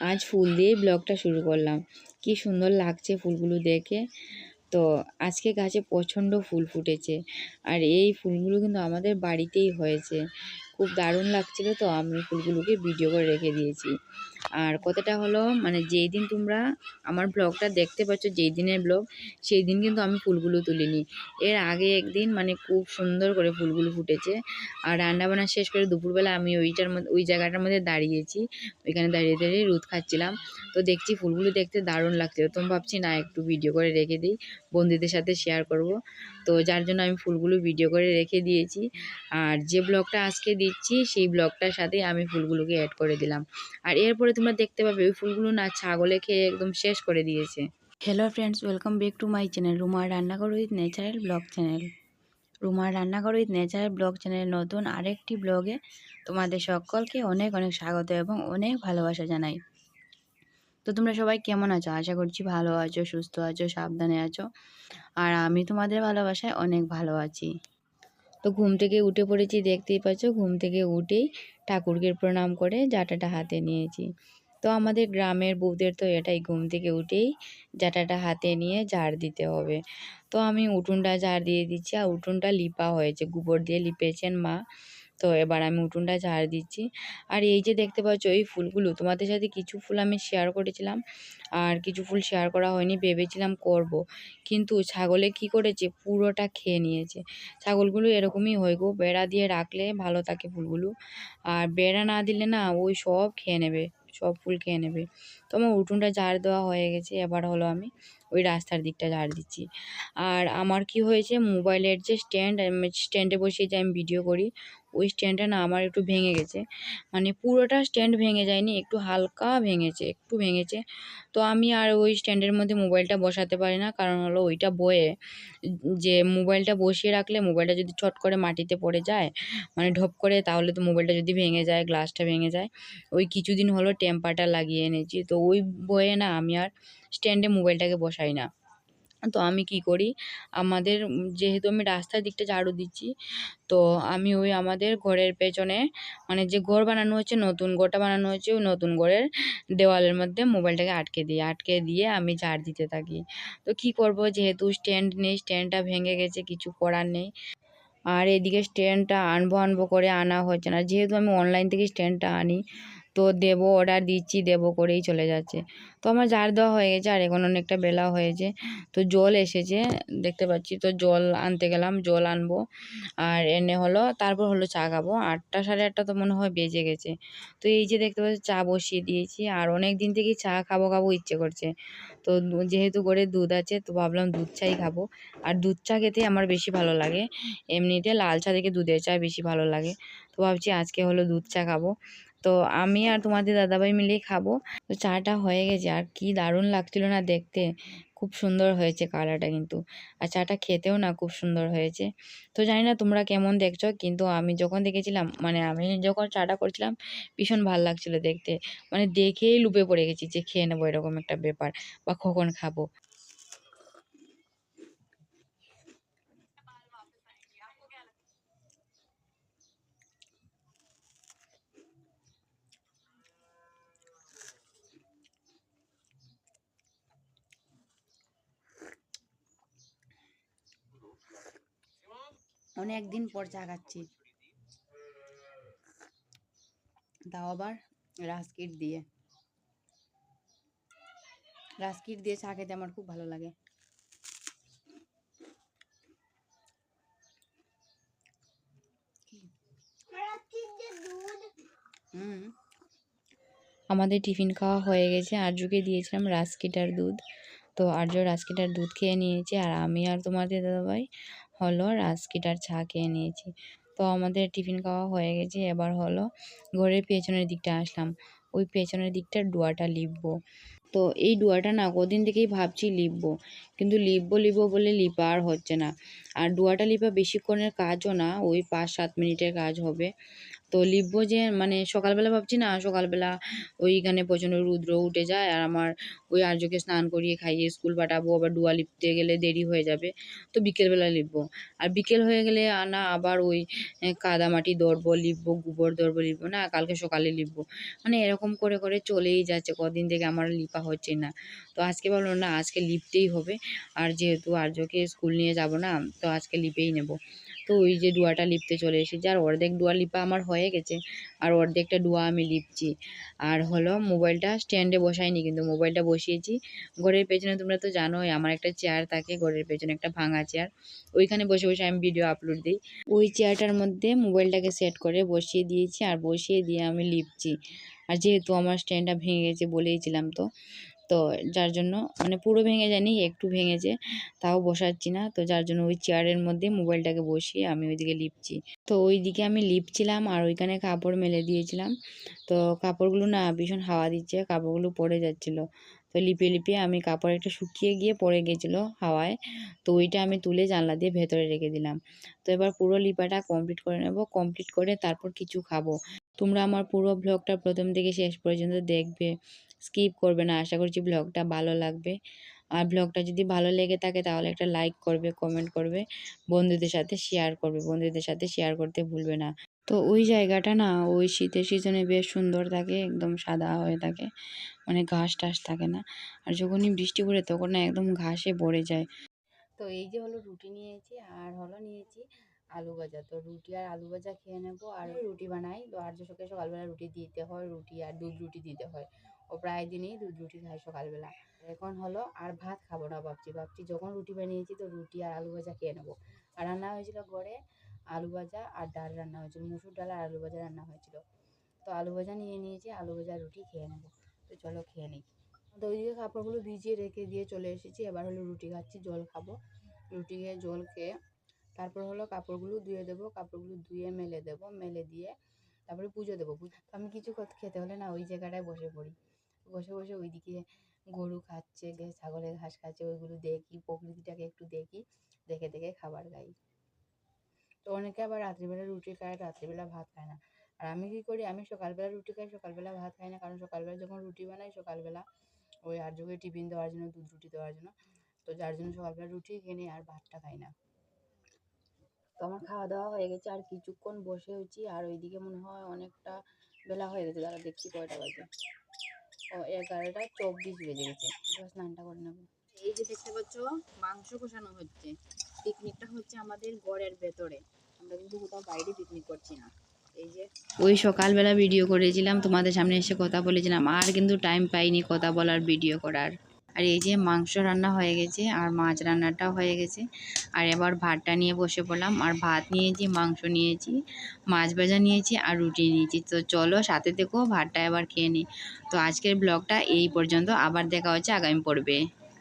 আজ ফুল দিয়ে ব্লগটা শুরু করলাম। কি সুন্দর লাগছে ফুলগুলো দেখে। তো আজকে গাছে প্রচণ্ড ফুল ফুটেছে। আর এই ফুলগুলো কিন্তু আমাদের বাড়িতেই হয়েছে। খুব দারুণ লাগছিল তো আমি ফুলগুলোকে ভিডিও করে রেখে দিয়েছি। আর কথাটা হলো মানে যেই দিন তোমরা আমার ব্লগটা দেখতে পাচ্ছ যেই দিনের ব্লগ সেই দিন কিন্তু আমি ফুলগুলো তুলিনি। এর আগে একদিন মানে খুব সুন্দর করে ফুলগুলো ফুটেছে। আর রান্নাবান্না শেষ করে দুপুরবেলা আমি ওইটার মধ্যে, ওই জায়গাটার মধ্যে দাঁড়িয়েছি। ওইখানে দাঁড়িয়ে দাঁড়িয়ে রোদ খাচ্ছিলাম। তো দেখছি ফুলগুলো দেখতে দারুণ লাগছিল তো ভাবছি, না, একটু ভিডিও করে রেখে দিই, বন্ধুদের সাথে শেয়ার করব। তো যার জন্য আমি ফুলগুলো ভিডিও করে রেখে দিয়েছি। আর যে ব্লগটা আজকে দিচ্ছি, সেই ব্লগটার সাথে আমি ফুলগুলোকে অ্যাড করে দিলাম। আর এরপরে তোমরা দেখতে পাবে, ওই ফুলগুলো না ছাগলে খেয়ে একদম শেষ করে দিয়েছে। Hello friends welcome back to my channel রুমার রান্নাঘর উইথ ন্যাচারাল ব্লগ চ্যানেল রুমার রান্নাঘর উইথ ন্যাচারাল ব্লগ চ্যানেলের নতুন আরেকটি ব্লগে তোমাদের সকলকে অনেক অনেক স্বাগত এবং অনেক ভালোবাসা জানাই। তো তোমরা সবাই কেমন আছো? আশা করছি ভালো আছো, সুস্থ আছো, সাবধানে আছো। আর আমি তোমাদের ভালোবাসায় অনেক ভালো আছি। তো ঘুম থেকে উঠে পড়েছি, দেখতেই পাচ্ছ ঘুম থেকে উঠেই ঠাকুরকে প্রণাম করে জাটাটা হাতে নিয়েছি। তো আমাদের গ্রামের বউদের তো এটাই, ঘুম থেকে উঠেই জাটাটা হাতে নিয়ে ঝাড় দিতে হবে। তো আমি উঠোনটা ঝাড় দিয়ে দিচ্ছি আর উঠোনটা লিপা হয়েছে, গোবর দিয়ে লিপেছেন মা। তো এবার আমি উঠোনটা ঝাড় দিচ্ছি। আর এই যে দেখতে পাচ্ছ এই ফুলগুলো, তোমাদের সাথে কিছু ফুল আমি শেয়ার করেছিলাম। আর কিছু ফুল শেয়ার করা হয়নি, ভেবেছিলাম করব। কিন্তু ছাগলে কি করেছে? পুরোটা খেয়ে নিয়েছে। ছাগলগুলো এরকমই হয় গো, বেড়া দিয়ে রাখলে ভালো থাকে ফুলগুলো। আর বেড়া না দিলে না ওই সব খেয়ে নেবে, সব ফুল খেয়ে নেবে। তো আমার উঠোনটা ঝাড় দেওয়া হয়ে গেছে, এবার হলো আমি ওই রাস্তার দিকটা ঝাড় দিচ্ছি। আর আমার কি হয়েছে? মোবাইলের যে স্ট্যান্ড স্ট্যান্ডে বসিয়ে যে আমি ভিডিও করি ওই স্ট্যান্ডটা না আমার একটু ভেঙে গেছে। মানে পুরোটা স্ট্যান্ড ভেঙে যায়নি, একটু হালকা ভেঙেছে, একটু ভেঙেছে। তো আমি আর ওই স্ট্যান্ডের মধ্যে মোবাইলটা বসাতে পারি না, কারণ হলো ওইটা বয়ে, যে মোবাইলটা বসিয়ে রাখলে মোবাইলটা যদি ছট করে মাটিতে পড়ে যায় মানে ঢপ করে, তাহলে তো মোবাইলটা যদি ভেঙে যায় গ্লাসটা ভেঙে যায়, ওই কিছুদিন হলো টেম্পারটা লাগিয়ে এনেছি। তো ওই বয়ে না আমি আর স্ট্যান্ডে মোবাইলটাকে বসাই না। তো আমি কি করি? আমাদের যেহেতু আমি রাস্তার দিকটা ঝাড়ু দিচ্ছি, তো আমি ওই আমাদের ঘরের পেছনে মানে যে ঘর বানানো হচ্ছে, নতুন ঘরটা বানানো হচ্ছে, ওই নতুন ঘরের দেওয়ালের মধ্যে মোবাইলটাকে আটকে দিই আটকে দিয়ে আমি ঝাড় দিতে থাকি। তো কি করব? যেহেতু স্ট্যান্ড নেই স্ট্যান্ডটা ভেঙে গেছে, কিছু করার নেই। আর এদিকে স্ট্যান্ডটা আনব আনব করে আনা হচ্ছে না। যেহেতু আমি অনলাইন থেকে স্ট্যান্ডটা আনি তো দেবো অর্ডার দিচ্ছি, দেবো করেই চলে যাচ্ছে। তো আমার জার দেওয়া হয়ে গেছে, আর এখন অনেকটা বেলা হয়েছে। তো জল এসেছে, দেখতে পাচ্ছি। তো জল আনতে গেলাম, জল আনব। আর এনে হলো, তারপর হলো চা খাব। আটটা সাড়ে আটটা তো মনে হয় বেজে গেছে। তো এই যে দেখতে পাচ্ছি, চা বসিয়ে দিয়েছি। আর অনেক দিন থেকেই চা খাব খাব ইচ্ছে করছে। তো যেহেতু করে দুধ আছে, তো ভাবলাম দুধ চাই খাব। আর দুধ চা খেতে আমার বেশি ভালো লাগে। এমনিতে লাল চা থেকে দুধের চা বেশি ভালো লাগে। তো ভাবছি আজকে হলো দুধ চা খাব। তো আমি আর তোমাদের দাদাভাই মিলেই খাব। তো চাটা হয়ে গেছে, আর কি দারুণ লাগছিল না দেখতে। খুব সুন্দর হয়েছে কালারটা কিন্তু। আর চাটা খেতেও না খুব সুন্দর হয়েছে। তো জানি না তোমরা কেমন দেখছ, কিন্তু আমি যখন দেখেছিলাম মানে আমি যখন চাটা করছিলাম, ভীষণ ভালো লাগছিল দেখতে। মানে দেখেই লুপে পড়ে গেছি যে খেয়ে নেব এরকম একটা ব্যাপার বা কখন খাব। অনেক দিন পর চা খাচ্ছি তাও আবার রাস্কিট দিয়ে। রাস্কিট দিয়ে চা খেতে আমার খুব ভালো লাগে। আমাদের টিফিন খাওয়া হয়ে গেছে। আর্যকে দিয়েছিলাম রাস্কিটার দুধ। তো আর্য রাস্কিটার দুধ খেয়ে নিয়েছে। আর আমি আর তোমাদের দাদাভাই হলো রাস্কিটার চা খেয়ে নিয়েছি। তো আমাদের টিফিন খাওয়া হয়ে গেছে, এবার হলো ঘরের পেছনের দিকটা আসলাম। ওই পেছনের দিকটা ডুয়াটা লিপবো। তো এই ডুয়াটা না কদিন থেকেই ভাবছি লিপবো। কিন্তু লিপবো লিপবো বলে লিপা আর হচ্ছে না। আর ডুয়াটা লিপা বেশিক্ষণের কাজও না, ওই পাঁচ সাত মিনিটের কাজ হবে। তো লিখব যে মানে সকালবেলা ভাবছি না, সকালবেলা ওইখানে প্রচণ্ড রুদ্র উঠে যায় আর আমার ওই আর্যকে স্নান করিয়ে খাইয়ে স্কুল পাঠাবো, আবার ডুয়া লিখতে গেলে দেরি হয়ে যাবে, তো বিকেলবেলা লিখব। আর বিকেল হয়ে গেলে আ- না, আবার ওই কাদামাটি দরবো লিখব, গোবর দরবো লিখব, না কালকে সকালে লিখব। মানে এরকম করে করে চলেই যাচ্ছে, কদিন থেকে আমার লিপা হচ্ছে না। তো আজকে ভাবলাম না, আজকে লিপতেই হবে। আর যেহেতু আর্যকে স্কুল নিয়ে যাব না, তো আজকে লিপেই নেব। তো ওই যে ডুয়াটা লিপতে চলে এসেছি। আর অর্ধেক ডুয়া লিপা আমার হয়ে গেছে, আর অর্ধেকটা ডুয়া আমি লিপছি। আর হলো মোবাইলটা স্ট্যান্ডে বসাইনি কিন্তু মোবাইলটা বসিয়েছি। ঘরের পেছনে তোমরা তো জানোই আমার একটা চেয়ার থাকে, ঘরের পেছনে একটা ভাঙা চেয়ার। ওইখানে বসে বসে আমি ভিডিও আপলোড দিই। ওই চেয়ারটার মধ্যে মোবাইলটাকে সেট করে বসিয়ে দিয়েছি, আর বসিয়ে দিয়ে আমি লিপছি। আর যেহেতু আমার স্ট্যান্ডটা ভেঙে গেছে বলেইছিলাম তো তো যার জন্য মানে পুরো ভেঙে যায়নি, একটু ভেঙেছে, তাও বসাচ্ছি না। তো যার জন্য ওই চেয়ারের মধ্যে মোবাইলটাকে বসিয়ে আমি ওইদিকে লিপছি। তো ওইদিকে আমি লিপছিলাম আর ওইখানে কাপড় মেলে দিয়েছিলাম। তো কাপড়গুলো না ভীষণ হাওয়া দিচ্ছে, কাপড়গুলো পড়ে যাচ্ছিল। তো লিপে লিপে আমি কাপড় একটা শুকিয়ে গিয়ে পড়ে গেছিল হাওয়ায়। তো ওইটা আমি তুলে জানলা দিয়ে ভেতরে রেখে দিলাম। তো এবার পুরো লিপাটা কমপ্লিট করে নেব, কমপ্লিট করে তারপর কিছু খাব। তোমরা আমার পুরো ব্লগটা প্রথম থেকে শেষ পর্যন্ত দেখবে। স্কিপ করবে না। আশা করছি ব্লগটা ভালো লাগবে। আর ব্লগটা যদি ভালো লেগে থাকে তাহলে একটা লাইক করবে কমেন্ট করবে, বন্ধুদের সাথে শেয়ার করবে, বন্ধুদের সাথে শেয়ার করতে ভুলবে না। তো ওই জায়গাটা না, ওই শীতের সিজনে বেশ সুন্দর থাকে, একদম সাদা হয়ে থাকে মানে ঘাস টাস থাকে না। আর যখনই বৃষ্টি পড়ে তখন না একদম ঘাসে ভরে যায়। তো এই যে হলো রুটি নিয়েছি আর হলো নিয়েছি আলু ভাজা। তো রুটি আর আলু ভাজা খেয়ে নেব। আর রুটি বানাই। তো আর সকালে সকালবেলা রুটি দিতে হয়, রুটি আর দুধ রুটি দিতে হয়। ও প্রায় দিনই দুধ রুটি খাই সকালবেলা। এখন হলো আর ভাত খাব না ভাবছি। ভাবছি যখন রুটি বানিয়েছি তো রুটি আর আলু ভাজা খেয়ে নেব। আর রান্না হয়েছিল ঘরে আলু ভাজা আর ডাল রান্না হয়েছিল। মুসুর ডাল আর আলু ভাজা রান্না হয়েছিল। তো আলু ভাজা নিয়ে নিয়েছি, আলু ভাজা রুটি খেয়ে নেব। তো চলো খেয়ে নিই। তো ওইদিকে কাপড়গুলো ভিজিয়ে রেখে দিয়ে চলে এসেছি। এবার হলো রুটি খাচ্ছি, জল খাব। রুটি খেয়ে জল খেয়ে তারপর হলো কাপড়গুলো ধুয়ে দেবো। কাপড়গুলো ধুয়ে মেলে দেবো। মেলে দিয়ে তারপরে পুজো দেবো। আমি কিছু খেতে হলে না ওই জায়গাটায় বসে পড়ি। বসে বসে ওইদিকে গরু খাচ্ছে, গে, ছাগলের ঘাস খাচ্ছে, ওইগুলো দেখি, প্রকৃতিটাকে একটু দেখি, দেখে দেখে খাবার খাই। তো অনেকে আবার রাত্রিবেলা রুটি খায়, রাত্রিবেলা ভাত খায় না। আর আমি কী করি, আমি সকালবেলা রুটি খাই, সকালবেলা ভাত খাই না, কারণ সকালবেলা যখন রুটি বানাই, সকালবেলা ওই আর আর্যকে টিফিন দেওয়ার জন্য, দুধ রুটি দেওয়ার জন্য, তো যার জন্য সকালবেলা রুটি খেয়ে নিই, আর ভাতটা খাই না। তো আমার খাওয়া দাওয়া হয়ে গেছে, আর কিছুক্ষণ বসে হচ্ছি আর ওইদিকে মনে হয় অনেকটা বেলা হয়ে গেছে দাঁড়া দেখছি কয়টা বাজে। এগারোটা চব্বিশ বেজে গেছে। এবার স্নানটা করে নেব। এই যে দেখতে পাচ্ছ মাংস কষানো হচ্ছে। পিকনিকটা হচ্ছে আমাদের ঘরের ভেতরে। আমরা কিন্তু কোথাও বাইরে পিকনিক করছি না। এই যে ওই সকালবেলা ভিডিও করেছিলাম তোমাদের সামনে এসে কথা বলেছিলাম। আর কিন্তু টাইম পাইনি কথা বলার ভিডিও করার। আর এই যে মাংস রান্না হয়ে গেছে আর মাছ রান্নাটাও হয়ে গেছে। আর এবার ভাতটা নিয়ে বসে পড়লাম। আর ভাত নিয়েছি মাংস নিয়েছি, মাছ ভাজা নিয়েছি আর রুটি নিয়েছি। তো চলো সাথে দেখো ভাতটা এবার খেয়ে নিই। তো আজকের ব্লগটা এই পর্যন্ত। আবার দেখা হচ্ছে আগামী পর্বে।